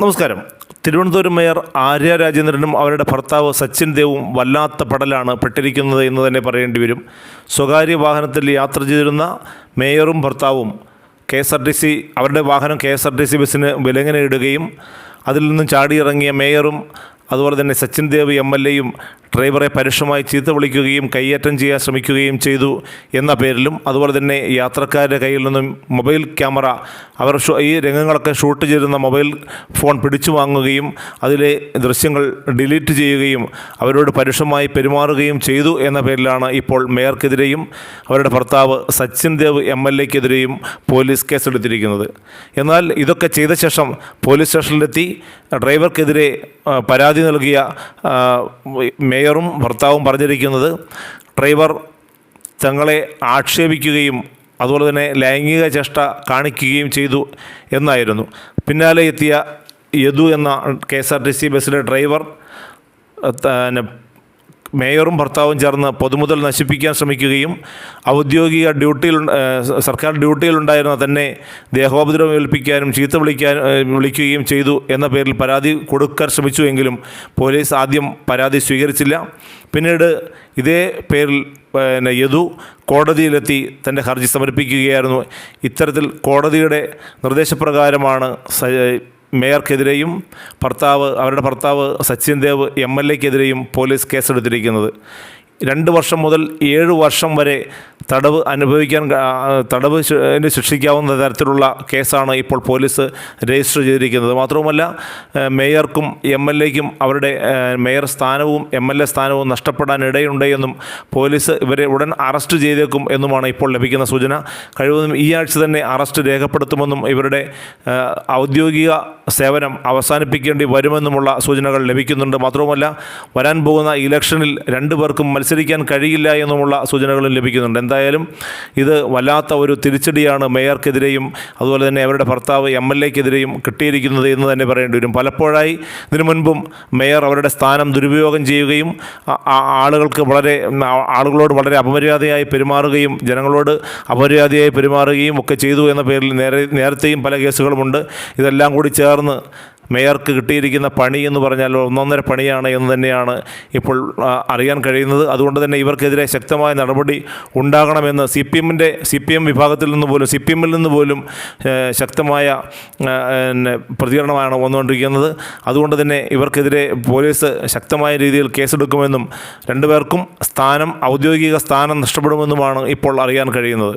നമസ്കാരം. തിരുവനന്തപുരം മേയർ ആര്യ രാജേന്ദ്രനും അവരുടെ ഭർത്താവ് സച്ചിൻ ദേവും വല്ലാത്ത പടലാണ് പെട്ടിരിക്കുന്നത് എന്ന് തന്നെ പറയേണ്ടി വരും. സ്വകാര്യ വാഹനത്തിൽ യാത്ര ചെയ്തിരുന്ന മേയറും ഭർത്താവും K S R T C അവരുടെ വാഹനം K S R T C ബസ്സിന് വിലങ്ങനെ ഇടുകയും അതിൽ നിന്നും ചാടിയിറങ്ങിയ മേയറും അതുപോലെ തന്നെ സച്ചിൻ ദേവ് എം എൽ എയും ഡ്രൈവറെ പരുഷമായി ചീത്ത വിളിക്കുകയും കൈയേറ്റം ചെയ്യാൻ ശ്രമിക്കുകയും ചെയ്തു എന്ന പേരിലും അതുപോലെ തന്നെ യാത്രക്കാരുടെ കയ്യിൽ നിന്നും മൊബൈൽ ക്യാമറ അവർ ഈ രംഗങ്ങളൊക്കെ ഷൂട്ട് ചെയ്തിരുന്ന മൊബൈൽ ഫോൺ പിടിച്ചു വാങ്ങുകയും അതിലെ ദൃശ്യങ്ങൾ ഡിലീറ്റ് ചെയ്യുകയും അവരോട് പരുഷമായി പെരുമാറുകയും ചെയ്തു എന്ന പേരിലാണ് ഇപ്പോൾ മേയർക്കെതിരെയും അവരുടെ ഭർത്താവ് സച്ചിൻ ദേവ് എം എൽ എക്കെതിരെയും പോലീസ് കേസെടുത്തിരിക്കുന്നത്. എന്നാൽ ഇതൊക്കെ ചെയ്ത ശേഷം പോലീസ് സ്റ്റേഷനിലെത്തി. ഡ്രൈവർക്കെതിരെ ആ, പരാതി നൽകിയ മേയറും ഭർത്താവും പറഞ്ഞിരിക്കുന്നത് ഡ്രൈവർ തങ്ങളെ ആക്ഷേപിക്കുകയും അതുപോലെ തന്നെ ലൈംഗിക ചേഷ്ട കാണിക്കുകയും ചെയ്തു എന്നായിരുന്നു. പിന്നാലെ എത്തിയ യദു എന്ന K S R T C ബസ്സിലെ ഡ്രൈവർ മേയറും ഭർത്താവും ചേർന്ന് പൊതുമുതൽ നശിപ്പിക്കാൻ ശ്രമിക്കുകയും ഔദ്യോഗിക ഡ്യൂട്ടിയിൽ സർക്കാർ ഡ്യൂട്ടിയിലുണ്ടായിരുന്ന തന്നെ ദേഹോപദ്രവം ഏൽപ്പിക്കാനും ചീത്ത വിളിക്കാൻ വിളിക്കുകയും ചെയ്തു എന്ന പേരിൽ പരാതി കൊടുക്കാൻ ശ്രമിച്ചുവെങ്കിലും പോലീസ് ആദ്യം പരാതി സ്വീകരിച്ചില്ല. പിന്നീട് ഇതേ പേരിൽ പിന്നെ യദു കോടതിയിലെത്തി തന്റെ ഹർജി സമർപ്പിക്കുകയായിരുന്നു. ഇത്തരത്തിൽ കോടതിയുടെ നിർദ്ദേശപ്രകാരമാണ് മേയർക്കെതിരെയും ഭർത്താവ് അവരുടെ ഭർത്താവ് സച്ചിൻ ദേവ് എം എൽ എക്കെതിരെയും പോലീസ് കേസെടുത്തിരിക്കുന്നത്. രണ്ട് വർഷം മുതൽ ഏഴ് വർഷം വരെ തടവ് അനുഭവിക്കാൻ തടവ് ശിക്ഷിക്കാവുന്ന തരത്തിലുള്ള കേസാണ് ഇപ്പോൾ പോലീസ് രജിസ്റ്റർ ചെയ്തിരിക്കുന്നത്. മാത്രവുമല്ല മേയർക്കും എം എൽ എക്കും അവരുടെ മേയർ സ്ഥാനവും എം എൽ എ സ്ഥാനവും നഷ്ടപ്പെടാൻ ഇടയുണ്ട് എന്നും പോലീസ് ഇവരെ ഉടൻ അറസ്റ്റ് ചെയ്തേക്കും എന്നുമാണ് ഇപ്പോൾ ലഭിക്കുന്ന സൂചന. കഴിവതും ഈ ആഴ്ച തന്നെ അറസ്റ്റ് രേഖപ്പെടുത്തുമെന്നും ഇവരുടെ ഔദ്യോഗിക സേവനം അവസാനിപ്പിക്കേണ്ടി വരുമെന്നുമുള്ള സൂചനകൾ ലഭിക്കുന്നുണ്ട്. മാത്രവുമല്ല വരാൻ പോകുന്ന ഇലക്ഷനിൽ രണ്ടു പേർക്കും മത്സരിക്കാൻ കഴിയില്ല എന്നുമുള്ള സൂചനകളും ലഭിക്കുന്നുണ്ട്. എന്തായാലും ഇത് വല്ലാത്ത ഒരു തിരിച്ചടിയാണ് മേയർക്കെതിരെയും അതുപോലെ തന്നെ അവരുടെ ഭർത്താവ് എം എൽ എക്കെതിരെയും കിട്ടിയിരിക്കുന്നത് എന്ന് തന്നെ പറയേണ്ടി വരും. പലപ്പോഴായി ഇതിനു മുൻപും മേയർ അവരുടെ സ്ഥാനം ദുരുപയോഗം ചെയ്യുകയും ആളുകൾക്ക് വളരെ ആളുകളോട് വളരെ അപമര്യാദയായി പെരുമാറുകയും ജനങ്ങളോട് അപമര്യാദയായി പെരുമാറുകയും ഒക്കെ ചെയ്തു എന്ന പേരിൽ നേരെ നേരത്തെയും പല കേസുകളുമുണ്ട്. ഇതെല്ലാം കൂടി ചേർന്ന് മേയർക്ക് കിട്ടിയിരിക്കുന്ന പണി എന്ന് പറഞ്ഞാൽ ഒന്നൊന്നര പണിയാണ് എന്ന് തന്നെയാണ് ഇപ്പോൾ അറിയാൻ കഴിയുന്നത്. അതുകൊണ്ട് തന്നെ ഇവർക്കെതിരെ ശക്തമായ നടപടി ഉണ്ടാകണമെന്ന് സി പി എമ്മിന്റെ സി പി എം വിഭാഗത്തിൽ നിന്ന് പോലും സി പി എമ്മിൽ നിന്ന് പോലും ശക്തമായ പ്രതികരണമാണ് വന്നുകൊണ്ടിരിക്കുന്നത്. അതുകൊണ്ട് തന്നെ ഇവർക്കെതിരെ പോലീസ് ശക്തമായ രീതിയിൽ കേസെടുക്കുമെന്നും രണ്ടുപേർക്കും സ്ഥാനം ഔദ്യോഗിക സ്ഥാനം നഷ്ടപ്പെടുമെന്നുമാണ് ഇപ്പോൾ അറിയാൻ കഴിയുന്നത്.